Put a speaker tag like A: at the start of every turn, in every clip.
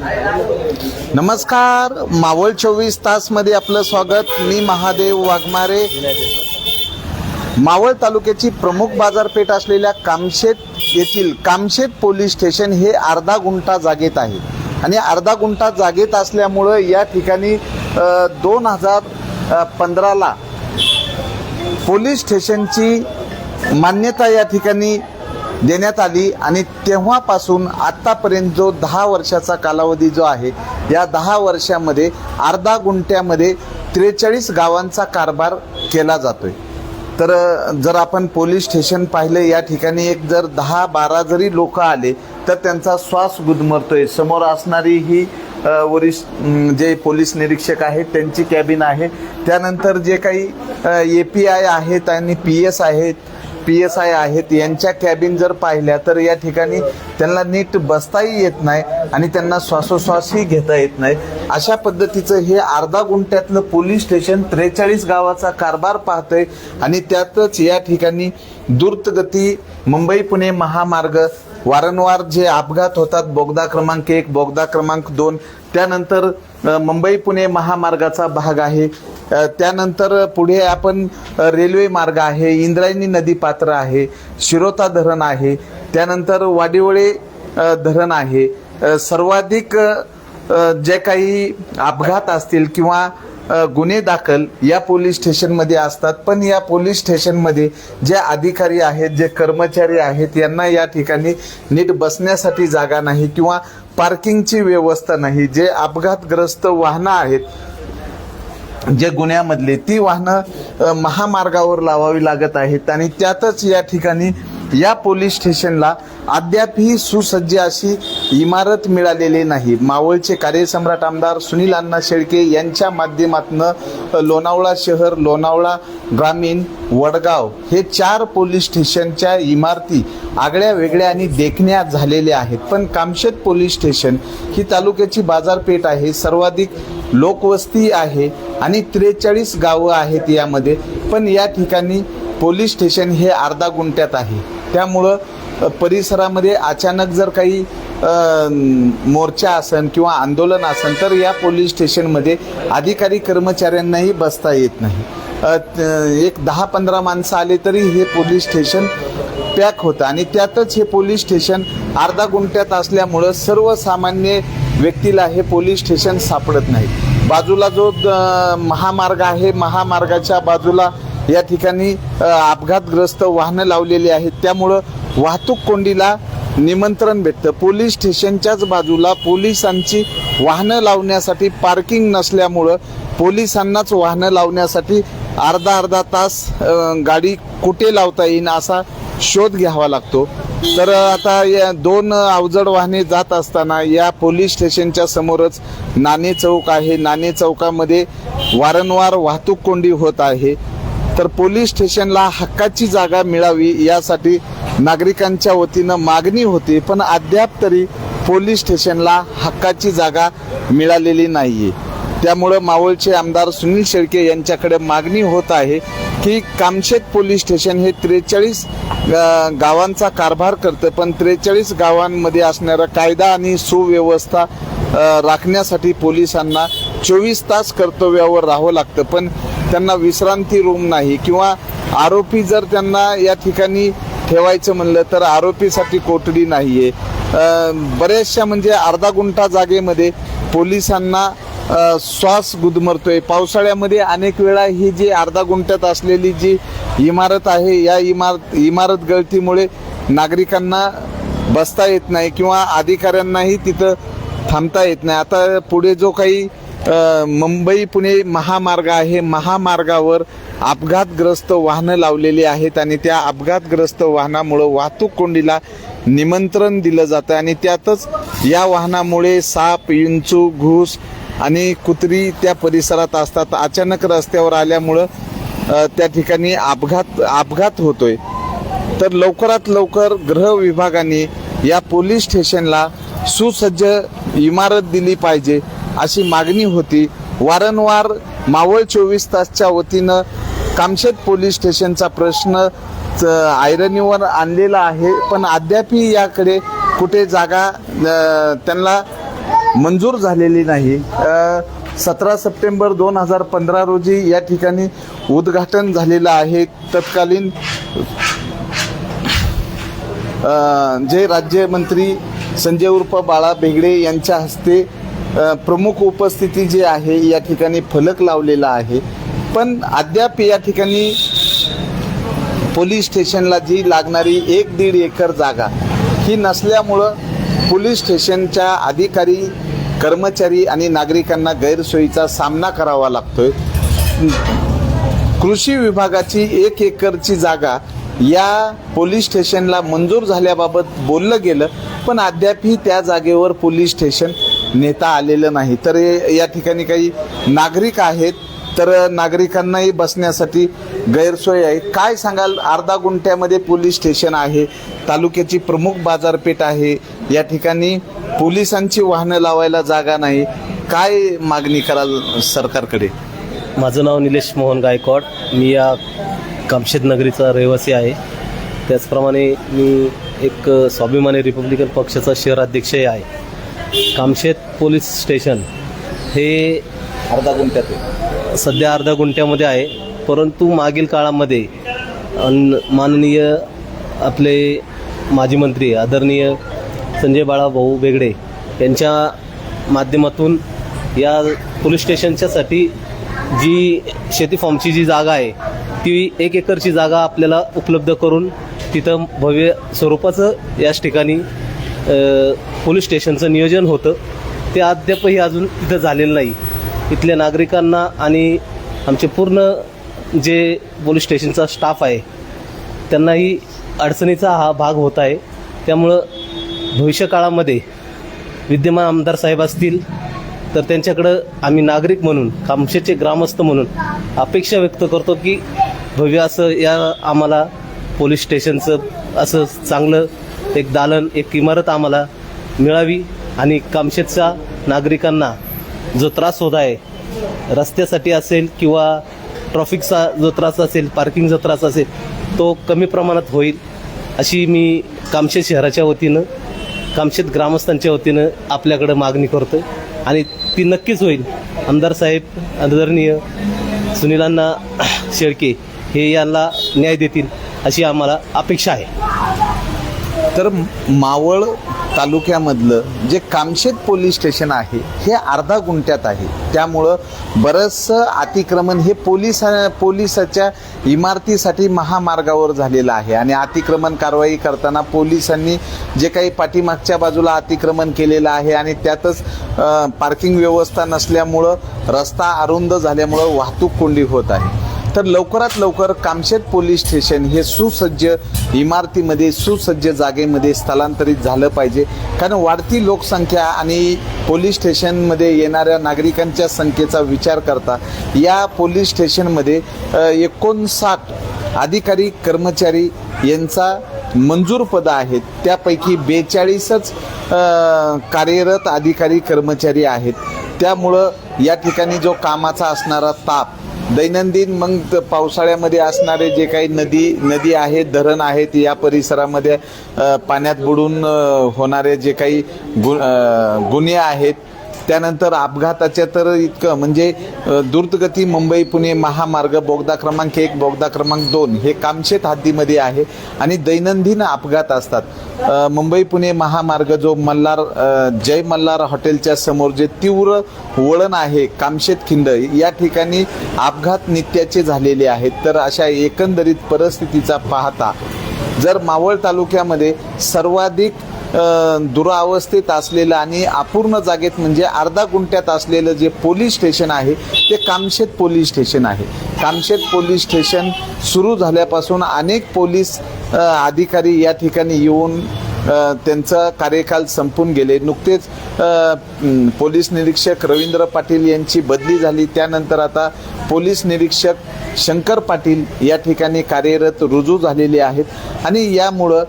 A: नमस्कार मावळ चोवीस तासमध्ये आपलं स्वागत. मी महादेव वाघमारे. मावळ तालुक्याची प्रमुख बाजारपेठ असलेल्या कामशेत येथील कामशेत पोलीस स्टेशन हे अर्धा गुंठा जागेत आहे. आणि अर्धा गुंठा जागेत असल्यामुळं या ठिकाणी दोन हजार पंधराला पोलीस स्टेशनची मान्यता या ठिकाणी देण्यात आली आणि तेव्हापासून आत्तापर्यंत जो दहा वर्षाचा कालावधी जो आहे या दहा वर्षामध्ये अर्धा गुंठ्यामध्ये त्रेचाळीस गावांचा कारभार केला जातोय. तर जर आपण पोलीस स्टेशन पाहिलं या ठिकाणी एक जर दहा बारा जरी लोक आले तर त्यांचा श्वास गुदमरतोय. समोर असणारी ही वरिष्ठ जे पोलीस निरीक्षक आहेत त्यांची कॅबिन आहे. त्यानंतर जे काही ए पी आय आहेत आणि पी एस आहेत पी एस आय आहेत यांच्या कॅबिन जर पाहिल्या तर या ठिकाणी त्यांना नीट बसताही येत नाही आणि त्यांना श्वासोश्वासही घेता येत नाही. अशा पद्धतीचं हे अर्धा गुंठ्यातलं पोलीस स्टेशन त्रेचाळीस गावाचा कारभार पाहतंय आणि त्यातच या ठिकाणी द्रुतगती मुंबई पुणे महामार्ग वारंवार जे अपघात होतात बोगदा क्रमांक एक बोगदा क्रमांक दोन त्यानंतर मुंबई पुणे महामार्गाचा भाग आहे. त्यानंतर पुढे आपण रेल्वे मार्ग आहे इंद्रायणी नदी पात्र आहे शिरोता धरण आहे त्यानंतर वाडिवळे धरण आहे. सर्वाधिक जे काही अपघात असतील किंवा गुन्हे दाखल या पोलीस स्टेशनमध्ये असतात. पण या पोलीस स्टेशनमध्ये जे अधिकारी आहेत जे कर्मचारी आहेत यांना या ठिकाणी नीट बसण्यासाठी जागा नाही किंवा पार्किंगची व्यवस्था नाही. जे अपघातग्रस्त वाहनं आहेत जे गुन्ह्यामधले ती वाहनं महामार्गावर लावावी लागत आहेत आणि त्यातच या ठिकाणी या पोलीस स्टेशनला अद्यापही सुसज्ज अशी इमारत मिळालेली नाही. मावळचे कार्यसम्राट आमदार सुनील अण्णा शेळके यांच्या माध्यमातून लोणावळा शहर लोणावळा ग्रामीण वडगाव हे चार पोलीस स्टेशनच्या इमारती आगळ्या वेगळ्या आणि देखण्या झालेल्या आहेत. पण कामशेत पोलीस स्टेशन ही तालुक्याची बाजारपेठ आहे. सर्वाधिक लोकवस्ती आहे. आणि त्रेचाळीस गावं आहेत यामध्ये. पण या ठिकाणी पोलीस स्टेशन हे अर्धा गुंठ्यात आहे. त्यामुळं परिसरामध्ये अचानक जर काही मोर्चा असन किंवा आंदोलन असन तर या पोलीस स्टेशनमध्ये अधिकारी कर्मचाऱ्यांनाही बसता येत नाही. एक दहा पंधरा माणसं आले तरी हे पोलीस स्टेशन पॅक होतं. आणि त्यातच हे पोलीस स्टेशन अर्धा गुंठ्यात असल्यामुळं सर्वसामान्य व्यक्तीला हे पोलीस स्टेशन सापडत नाही. बाजूला जो द- महामार्ग आहे महामार्गाच्या बाजूला या ठिकाणी अपघातग्रस्त वाहनं लावलेली आहेत. त्यामुळं वाहतूक कोंडीला निमंत्रण भेटतं. पोलीस स्टेशनच्याच बाजूला पोलिसांची वाहनं लावण्यासाठी पार्किंग नसल्यामुळं पोलिसांनाच वाहनं लावण्यासाठी अर्धा अर्धा तास गाडी कुठे लावता येईन असा शोध घ्यावा लागतो. तर आता या दोन अवजड वाहने जात असताना या पोलीस स्टेशनच्या समोरच नाणे चौक आहे. नाणे चौकामध्ये वारंवार वाहतूक कोंडी होत आहे. तर पोलीस स्टेशनला हक्काची जागा मिळावी यासाठी नागरिकांच्या वतीनं मागणी होती पण अद्याप तरी पोलीस स्टेशनला हक्काची जागा मिळालेली नाहीये. त्यामुळं मावळचे आमदार सुनील शेळके यांच्याकडे मागणी होत आहे. की कामशेत पोलीस स्टेशन हे त्रेचाळीस गावांचा कारभार करतं पण त्रेचाळीस गावांमध्ये असणारा कायदा आणि सुव्यवस्था राखण्यासाठी पोलिसांना चोवीस तास कर्तव्यावर राहावं लागतं. पण त्यांना विश्रांती रूम नाही किंवा आरोपी जर त्यांना या ठिकाणी ठेवायचं म्हणलं तर आरोपीसाठी कोठडी नाहीये. आहे बऱ्याचशा म्हणजे अर्धा गुंठा जागेमध्ये पोलिसांना श्वास गुदमरतोय. पावसाळ्यामध्ये अनेक वेळा ही जी अर्धा गुंठ्यात असलेली जी इमारत आहे या इमारत इमारत गळतीमुळे नागरिकांना बसता येत नाही किंवा अधिकाऱ्यांनाही तिथं थांबता येत नाही. आता पुढे जो काही मुंबई पुणे महामार्ग आहे महामार्गावर अपघातग्रस्त वाहनं लावलेली आहेत आणि त्या अपघातग्रस्त वाहनामुळं वाहतूक कोंडीला निमंत्रण दिलं जातं आणि त्यातच या वाहनामुळे साप विंचू घूस आणि कुत्री त्या परिसरात असतात. अचानक रस्त्यावर आल्यामुळं त्या ठिकाणी अपघात अपघात होतोय. तर लवकरात लवकर गृह विभागाने या पोलीस स्टेशनला सुसज्ज इमारत दिली पाहिजे अशी मागणी होती. वारंवार मावळ चोवीस तासच्या वतीनं कामशेत पोलीस स्टेशनचा प्रश्न आयरणीवर आणलेला आहे. पण अद्यापही याकडे कुठे जागा त्यांना मंजूर झालेली नाही. सतरा सप्टेंबर दोन हजार पंधरा रोजी या ठिकाणी उद्घाटन झालेलं आहे. तत्कालीन जे राज्यमंत्री संजय उर्फ बाळा बेगडे यांच्या हस्ते प्रमुख उपस्थिती जी आहे या ठिकाणी फलक लावलेला आहे. पण अद्याप या ठिकाणी पोलीस स्टेशनला जी लागणारी एक दीड एकर जागा ही नसल्यामुळं पोलीस स्टेशनच्या अधिकारी कर्मचारी आणि नागरिकांना गैरसोयीचा सामना करावा लागतोय. कृषी विभागाची एक एकरची जागा या पोलीस स्टेशनला मंजूर झाल्याबाबत बोललं गेलं पण अद्यापही त्या जागेवर पोलीस स्टेशन नेता आलेलं नाही. तर या ठिकाणी काही नागरिक आहेत तर नागरिकांनाही बसण्यासाठी गैरसोय आहे. काय सांगाल? अर्धा गुंठ्यामध्ये पोलीस स्टेशन आहे तालुक्याची प्रमुख बाजारपेठ आहे या ठिकाणी पोलिसांची वाहनं लावायला जागा नाही. काय मागणी कराल सरकारकडे?
B: माझं नाव निलेश मोहन गायकवाड. मी या कामशेत नगरीचा रहिवासी आहे. त्याचप्रमाणे मी एक स्वाभिमानी रिपब्लिकन पक्षाचा शहराध्यक्षही आहे. कामशेत पोलीस स्टेशन हे
A: अर्धा गुंठ्यात.
B: सध्या अर्ध्या गुंठ्यामध्ये आहे. परंतु मागील काळामध्ये अन माननीय आपले माजी मंत्री आदरणीय संजय बाळाभाऊ बेगडे यांच्या माध्यमातून या पोलीस स्टेशनच्यासाठी जी शेती फॉर्मची जी जागा आहे ती एक एकरची जागा आपल्याला उपलब्ध करून तिथं भव्य स्वरूपाचं याच ठिकाणी पोलीस स्टेशनचं नियोजन होतं. ते अद्यापही अजून तिथं झालेलं नाही. इथल्या नागरिकांना आणि आमचे पूर्ण जे पोलीस स्टेशनचा स्टाफ आहे त्यांनाही अडचणीचा हा भाग होत आहे. त्यामुळं भविष्यकाळामध्ये विद्यमान आमदार साहेब असतील तर त्यांच्याकडं आम्ही नागरिक म्हणून कामशेचे ग्रामस्थ म्हणून अपेक्षा व्यक्त करतो की भव्य असं या आम्हाला पोलीस स्टेशनचं असं चांगलं एक दालन एक इमारत आम्हाला मिळावी आणि कामशेतच्या नागरिकांना जो त्रास होत आहे रस्त्यासाठी असेल किंवा ट्रॉफिकचा जो त्रास असेल पार्किंगचा त्रास असेल तो कमी प्रमाणात होईल अशी मी कामशेत शहराच्या वतीनं कामशेत ग्रामस्थांच्या वतीनं आपल्याकडं मागणी करतो आणि ती नक्कीच होईल. आमदार साहेब आदरणीय सुनीलांना शेळके हे यांना न्याय देतील अशी आम्हाला अपेक्षा आहे.
A: तर मावळ तालुक्यामधलं जे कामशेत पोलीस स्टेशन आहे हे अर्धा गुंठ्यात आहे. त्यामुळं बरंचसं अतिक्रमण हे पोलीस पोलिसाच्या इमारतीसाठी महामार्गावर झालेलं आहे. आणि अतिक्रमण कारवाई करताना पोलिसांनी जे काही पाठीमागच्या बाजूला अतिक्रमण केलेलं आहे आणि त्यातच पार्किंग व्यवस्था नसल्यामुळं रस्ता अरुंद झाल्यामुळं वाहतूक कोंडी होत आहे. तर लवकरात लवकर कामशेत पोलीस स्टेशन हे सुसज्ज इमारतीमध्ये सुसज्ज जागेमध्ये स्थलांतरित झालं पाहिजे. कारण वाढती लोकसंख्या आणि पोलीस स्टेशनमध्ये येणाऱ्या नागरिकांच्या संख्येचा विचार करता या पोलीस स्टेशनमध्ये एकोणसाठ अधिकारी कर्मचारी यांचा मंजूर पदं आहेत. त्यापैकी बेचाळीसच कार्यरत अधिकारी कर्मचारी आहेत. त्यामुळं या ठिकाणी जो कामाचा असणारा ताप दैनंदिन मग पावसाळ्यामध्ये असणारे जे काही नदी नदी आहेत धरण आहेत या परिसरामध्ये पाण्यात बुडून होणारे जे काही गु गुन्हे आहेत त्यानंतर अपघाताच्या तर इतकं म्हणजे द्रुतगती मुंबई पुणे महामार्ग बोगदा क्रमांक एक बोगदा क्रमांक दोन हे कामशेत हद्दीमध्ये आहे आणि दैनंदिन अपघात असतात. मुंबई पुणे महामार्ग जो मल्हार जय मल्हार हॉटेलच्या समोर जे तीव्र वळण आहे कामशेत खिंड या ठिकाणी अपघात नित्याचे झालेले आहेत. तर अशा एकंदरीत परिस्थितीचा पाहता जर मावळ तालुक्यामध्ये सर्वाधिक दुरावस्थेत असलेलं आणि अपूर्ण जागेत म्हणजे अर्धा गुंठ्यात असलेलं जे पोलीस स्टेशन आहे ते कामशेत पोलीस स्टेशन आहे. कामशेत पोलीस स्टेशन सुरू झाल्यापासून अनेक पोलीस अधिकारी या ठिकाणी येऊन त्यांचा कार्यकाल संपून गेले. नुकतेच पोलीस निरीक्षक रवींद्र पाटील यांची बदली झाली. त्यानंतर आता पोलीस निरीक्षक शंकर पाटील या ठिकाणी कार्यरत रुजू झालेले आहेत. आणि यामुळं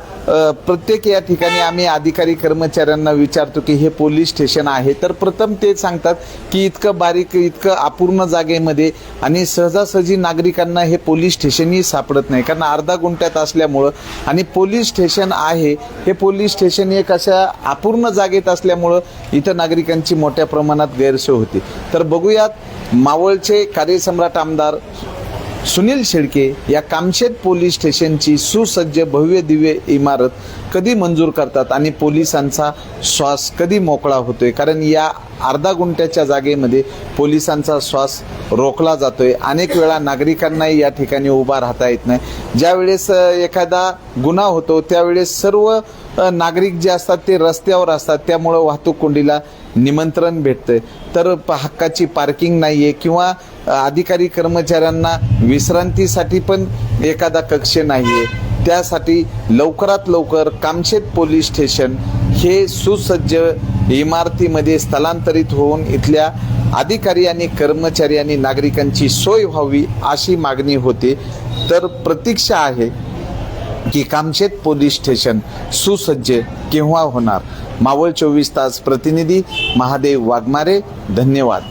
A: प्रत्येक या ठिकाणी आम्ही अधिकारी कर्मचाऱ्यांना विचारतो की हे पोलीस स्टेशन आहे. तर प्रथम ते सांगतात की इतकं बारीक इतकं अपूर्ण जागेमध्ये आणि सहजासहजी नागरिकांना हे पोलीस स्टेशनही सापडत नाही. कारण अर्धा गुंठ्यात असल्यामुळं आणि पोलीस स्टेशन आहे हे पोलीस स्टेशन एक अशा अपूर्ण जागेत असल्यामुळं इथं नागरिक नागरिकांची मोठ्या प्रमाणात गैरसोय होती. तर बघूयात मावळचे कार्यसम्राट आमदार सुनील शेळके या कामशेत पोलीस स्टेशनची सुसज्ज भव्य दिव्य इमारत कधी मंजूर करतात आणि पोलिसांचा श्वास कधी मोकळा होतोय? कारण या अर्धा गुंठ्याच्या जागेमध्ये पोलिसांचा श्वास रोखला जातोय. अनेक वेळा नागरिकांनाही या ठिकाणी उभा राहता येत नाही. ज्यावेळेस एखादा गुन्हा होतो त्यावेळेस सर्व नागरिक जे असतात ते रस्त्यावर असतात. त्यामुळं वाहतूक कोंडीला निमंत्रण भेटतं तर प- हक्काची पार्किंग नाही आहे किंवा अधिकारी कर्मचाऱ्यांना विश्रांतीसाठी पण एखादा कक्ष नाही आहे त्यासाठी लवकरात लवकर कामशेत पोलीस स्टेशन हे सुसज्ज इमारतीमध्ये स्थलांतरित होऊन इथल्या अधिकारी आणि कर्मचारी आणि नागरिकांची सोय व्हावी अशी मागणी होते. तर प्रतीक्षा आहे. की कामशेत पोलीस स्टेशन सुसज्ज केव्हा होणार? मावळ चोवीस तास प्रतिनिधी महादेव वाघमारे धन्यवाद.